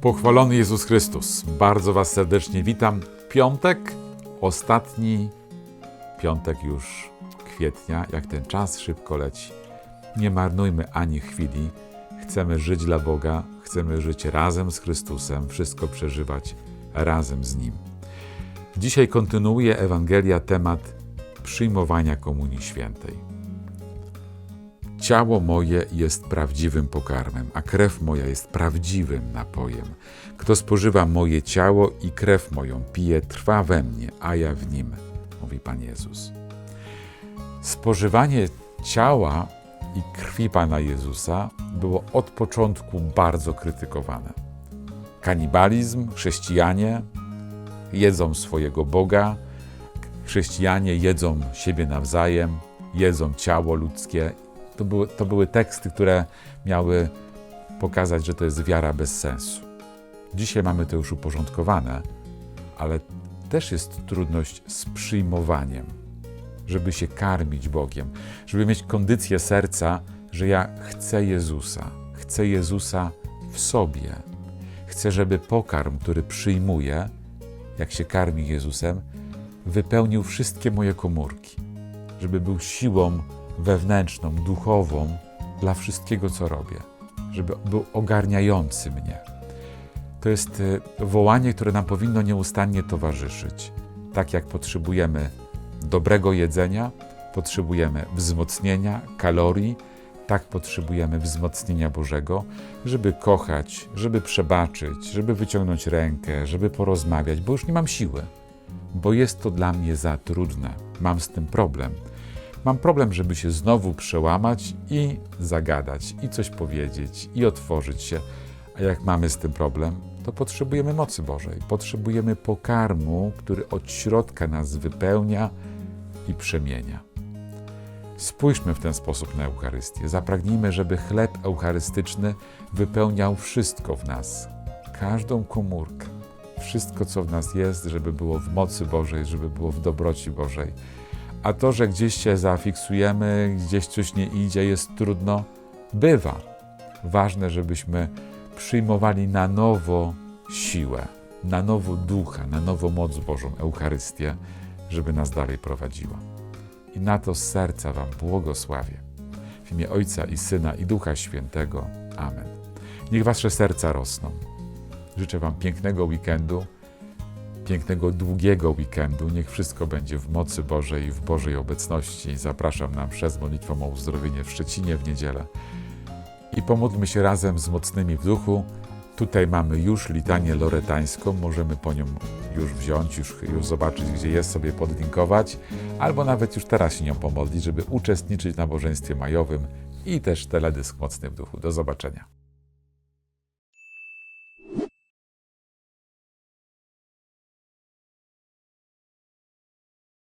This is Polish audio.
Pochwalony Jezus Chrystus. Bardzo Was serdecznie witam. Piątek, ostatni piątek już kwietnia, jak ten czas szybko leci. Nie marnujmy ani chwili. Chcemy żyć dla Boga, chcemy żyć razem z Chrystusem, wszystko przeżywać razem z Nim. Dzisiaj kontynuuje Ewangelia temat przyjmowania Komunii Świętej. Ciało moje jest prawdziwym pokarmem, a krew moja jest prawdziwym napojem. Kto spożywa moje ciało i krew moją pije, trwa we mnie, a ja w nim, mówi Pan Jezus. Spożywanie ciała i krwi Pana Jezusa było od początku bardzo krytykowane. Kanibalizm, chrześcijanie jedzą swojego Boga, chrześcijanie jedzą siebie nawzajem, jedzą ciało ludzkie to były, to były teksty, które miały pokazać, że to jest wiara bez sensu. Dzisiaj mamy to już uporządkowane, ale też jest trudność z przyjmowaniem, żeby się karmić Bogiem, żeby mieć kondycję serca, że ja chcę Jezusa, chcę Jezusa w sobie. Chcę, żeby pokarm, który przyjmuję, jak się karmi Jezusem, wypełnił wszystkie moje komórki, żeby był siłą wewnętrzną, duchową dla wszystkiego, co robię, żeby był ogarniający mnie. To jest y, wołanie, które nam powinno nieustannie towarzyszyć. Tak jak potrzebujemy dobrego jedzenia, potrzebujemy wzmocnienia, kalorii, tak potrzebujemy wzmocnienia Bożego, żeby kochać, żeby przebaczyć, żeby wyciągnąć rękę, żeby porozmawiać, bo już nie mam siły, bo jest to dla mnie za trudne. Mam z tym problem Mam problem, żeby się znowu przełamać i zagadać, i coś powiedzieć, i otworzyć się. A jak mamy z tym problem, to potrzebujemy mocy Bożej. Potrzebujemy pokarmu, który od środka nas wypełnia i przemienia. Spójrzmy w ten sposób na Eucharystię. Zapragnijmy, żeby chleb eucharystyczny wypełniał wszystko w nas, każdą komórkę, wszystko, co w nas jest, żeby było w mocy Bożej, żeby było w dobroci Bożej a to, że gdzieś się zafiksujemy, gdzieś coś nie idzie, jest trudno, bywa. Ważne, żebyśmy przyjmowali na nowo siłę, na nowo ducha, na nowo moc Bożą, Eucharystię, żeby nas dalej prowadziła. I na to z serca Wam błogosławię. W imię Ojca i Syna i Ducha Świętego. Amen. Niech Wasze serca rosną. Życzę Wam pięknego weekendu pięknego, długiego weekendu. Niech wszystko będzie w mocy Bożej i w Bożej obecności. Zapraszam nam przez modlitwą o uzdrowienie w Szczecinie w niedzielę. I pomódlmy się razem z mocnymi w duchu. Tutaj mamy już litanię loretańską, możemy po nią już wziąć, już, już zobaczyć, gdzie jest, sobie podlinkować, albo nawet już teraz się nią pomodlić, żeby uczestniczyć w nabożeństwie majowym i też teledysk Mocny w Duchu. Do zobaczenia.